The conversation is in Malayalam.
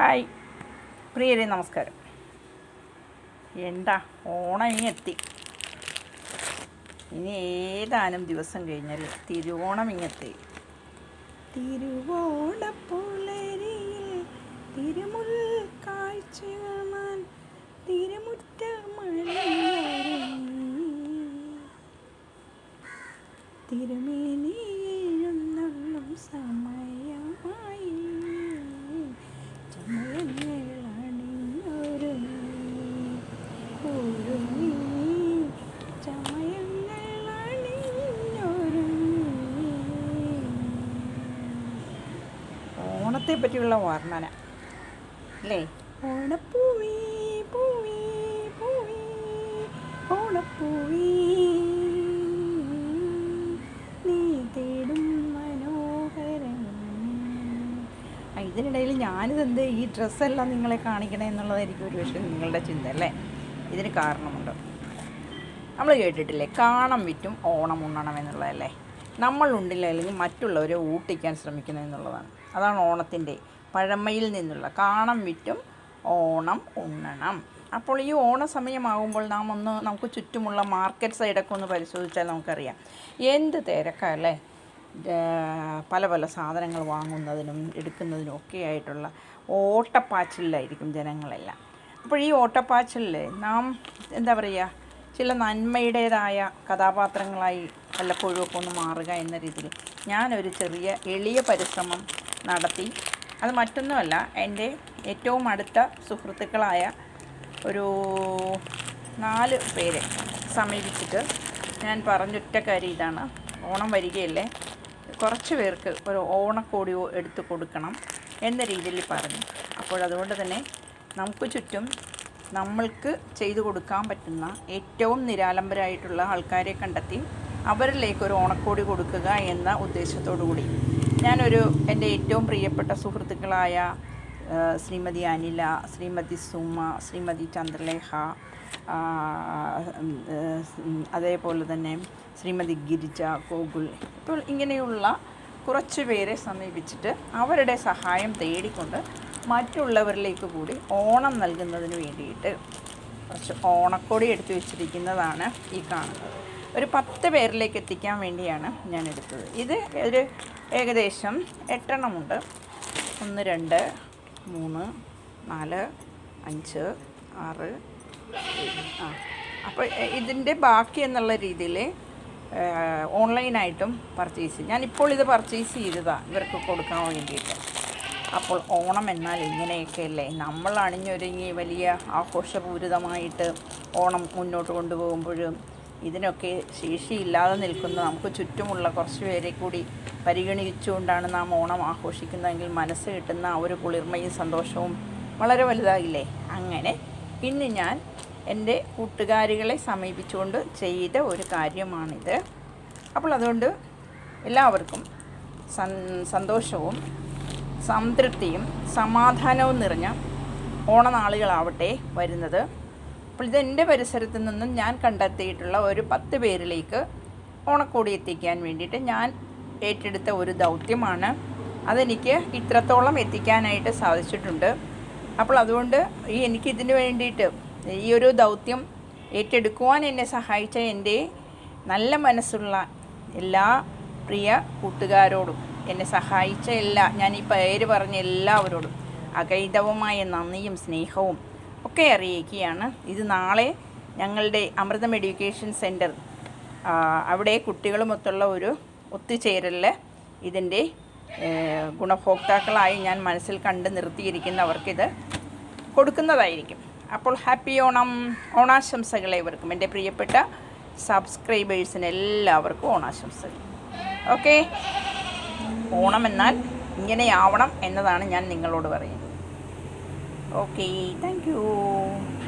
ഹായ്. പ്രിയരെ നമസ്കാരം. എന്താ? ഓണം ഇനി എത്തി. ഇനി ഏതാനും ദിവസം കഴിഞ്ഞാൽ തിരുവോണം ഇങ്ങെത്തി തിരുവോണപ്പുലരിയിൽ തിരുമുൽ കാഴ്ച ഓണത്തെ പറ്റിയുള്ള വർണന. അല്ലേ? ഓണപ്പൂവി പൂവി പൂവി ഓണപ്പൂവി. നീ തേടും മനോഹരം ഇതിനിടയിൽ ഞാനിതെന്ത് ഈ ഡ്രസ്സെല്ലാം നിങ്ങളെ കാണിക്കണേ എന്നുള്ളതായിരിക്കും ഒരു പക്ഷേ നിങ്ങളുടെ ചിന്ത അല്ലേ? ഇതിന് കാരണമുണ്ട്. നമ്മൾ കേട്ടിട്ടില്ലേ? കാണം വിറ്റും ഓണം ഉണ്ണണം എന്നുള്ളതല്ലേ? നമ്മളുണ്ടില്ല അല്ലെങ്കിൽ മറ്റുള്ളവരെ ഊട്ടിക്കാൻ ശ്രമിക്കണം എന്നുള്ളതാണ്. അതാണ് ഓണത്തിന്റെ പഴമയിൽ നിന്നുള്ള കാണം വിറ്റും ഓണം ഉണ്ണണം. അപ്പോൾ ഈ ഓണ സമയമാകുമ്പോൾ നാം ഒന്ന് നമുക്ക് ചുറ്റുമുള്ള മാർക്കറ്റ് സൈഡൊക്കെ ഒന്ന് പരിശോധിച്ചാൽ നമുക്കറിയാം. എന്ത് തിരക്കല്ലേ പല പല സാധനങ്ങൾ വാങ്ങുന്നതിനും എടുക്കുന്നതിനും ഒക്കെ ആയിട്ടുള്ള ഓട്ടപ്പാച്ചിലായിരിക്കും ജനങ്ങളെല്ലാം. അപ്പോൾ ഈ ഓട്ടപ്പാച്ചിലിൽ നാം എന്താ പറയുക? ചില നന്മയുടേതായ കഥാപാത്രങ്ങളായി വല്ലപ്പോഴും ഒക്കെ ഒന്ന് മാറുക എന്ന രീതിയിൽ ഞാനൊരു ചെറിയ എളിയ പരിശ്രമം നടത്തി. അത് മറ്റൊന്നുമല്ല എന്റെ ഏറ്റവും അടുത്ത സുഹൃത്തുക്കളായ ഒരു നാല് പേരെ സമീപിച്ചിട്ട് ഞാൻ പറഞ്ഞൊറ്റ കാര്യം ഇതാണ്. ഓണം വരികയല്ലേ? കുറച്ച് പേർക്ക് ഒരു ഓണക്കോടിയോ എടുത്ത് കൊടുക്കണം എന്ന രീതിയിൽ പറഞ്ഞു. അപ്പോൾ അതുകൊണ്ട് തന്നെ നമുക്ക് ചുറ്റും നമ്മൾക്ക് ചെയ്തു കൊടുക്കാൻ പറ്റുന്ന ഏറ്റവും നിരാലംബരായിട്ടുള്ള ആൾക്കാരെ കണ്ടെത്തി അവരിലേക്ക് ഒരു ഓണക്കോടി കൊടുക്കുക എന്ന ഉദ്ദേശത്തോടു കൂടി ഞാനൊരു എന്റെ ഏറ്റവും പ്രിയപ്പെട്ട സുഹൃത്തുക്കളായ ശ്രീമതി അനില ശ്രീമതി സുമ ശ്രീമതി ചന്ദ്രലേഖ അതേപോലെ തന്നെ ശ്രീമതി ഗിരിജ ഗോകുൽ ഇപ്പോൾ ഇങ്ങനെയുള്ള കുറച്ച് പേരെ സമീപിച്ചിട്ട് അവരുടെ സഹായം തേടിക്കൊണ്ട് മറ്റുള്ളവരിലേക്ക് കൂടി ഓണം നൽകുന്നതിന് വേണ്ടിയിട്ട് കുറച്ച് ഓണക്കോടി എടുത്തു വെച്ചിരിക്കുന്നതാണ് ഈ കാണുന്നത്. ഒരു പത്ത് പേരിലേക്ക് എത്തിക്കാൻ വേണ്ടിയാണ് ഞാൻ എടുത്തത്. ഇത് ഒരു ഏകദേശം എട്ടെണ്ണമുണ്ട്. ഒന്ന് രണ്ട് മൂന്ന് നാല് അഞ്ച് ആറ് ആ. അപ്പോൾ ഇതിന്റെ ബാക്കി എന്നുള്ള രീതിയിൽ ഓൺലൈനായിട്ടും പർച്ചേസ് ഞാനിപ്പോൾ ഇത് പർച്ചേസ് ചെയ്തതാണ് ഇവർക്ക് കൊടുക്കാൻ വേണ്ടിയിട്ട്. അപ്പോൾ ഓണം എന്നാൽ ഇങ്ങനെയൊക്കെയല്ലേ? നമ്മൾ അണിഞ്ഞൊരുങ്ങി വലിയ ആഘോഷപൂരിതമായിട്ട് ഓണം മുന്നോട്ട് കൊണ്ടുപോകുമ്പോഴും ഇതിനൊക്കെ ശേഷിയില്ലാതെ നിൽക്കുന്ന. നമുക്ക് ചുറ്റുമുള്ള കുറച്ച് പേരെ കൂടി പരിഗണിച്ചുകൊണ്ടാണ് നാം ഓണം ആഘോഷിക്കുന്നതെങ്കിൽ മനസ്സ് കിട്ടുന്ന ആ ഒരു കുളിർമയും സന്തോഷവും വളരെ വലുതാകില്ലേ? അങ്ങനെ ഇന്ന് ഞാൻ എന്റെ കൂട്ടുകാരികളെ സമീപിച്ചുകൊണ്ട് ചെയ്ത ഒരു കാര്യമാണിത്. അപ്പോൾ അതുകൊണ്ട് എല്ലാവർക്കും സന്തോഷവും സംതൃപ്തിയും സമാധാനവും നിറഞ്ഞ ഓണനാളുകളാവട്ടെ വരുന്നത്. അപ്പോൾ ഇത് എന്റെ പരിസരത്ത് നിന്നും ഞാൻ കണ്ടെത്തിയിട്ടുള്ള ഒരു പത്ത് പേരിലേക്ക് ഓണക്കോടി എത്തിക്കാൻ വേണ്ടിയിട്ട് ഞാൻ ഏറ്റെടുത്ത ഒരു ദൗത്യമാണ്. അതെനിക്ക് ഇത്രത്തോളം എത്തിക്കാനായിട്ട് സാധിച്ചിട്ടുണ്ട്. അപ്പോൾ അതുകൊണ്ട് ഈ എനിക്കിതിന് വേണ്ടിയിട്ട് ഈ ഒരു ദൗത്യം ഏറ്റെടുക്കുവാൻ എന്നെ സഹായിച്ച എന്റെ നല്ല മനസ്സുള്ള എല്ലാ പ്രിയ കൂട്ടുകാരോടും എന്നെ സഹായിച്ച എല്ലാ ഞാൻ ഈ പേര് പറഞ്ഞ എല്ലാവരോടും അകൈതവുമായ നന്ദിയും സ്നേഹവും ഒക്കെ അറിയിക്കുകയാണ്. ഇത് നാളെ ഞങ്ങളുടെ അമൃതം എഡ്യൂക്കേഷൻ സെന്റർ അവിടെ കുട്ടികളുമൊത്തുള്ള ഒരു ഒത്തുചേരലിൽ ഇതിന്റെ ഗുണഭോക്താക്കളായി ഞാൻ മനസ്സിൽ കണ്ട് നിർത്തിയിരിക്കുന്നവർക്കിത് കൊടുക്കുന്നതായിരിക്കും. അപ്പോൾ ഹാപ്പി ഓണം ഓണാശംസകൾ ഏവർക്കും. എന്റെ പ്രിയപ്പെട്ട സബ്സ്ക്രൈബേഴ്സിന് എല്ലാവർക്കും ഓണാശംസകൾ. ഓക്കെ? ഓണം എന്നാൽ ഇങ്ങനെയാവണം എന്നതാണ് ഞാൻ നിങ്ങളോട് പറയുന്നത്. Okay, thank you.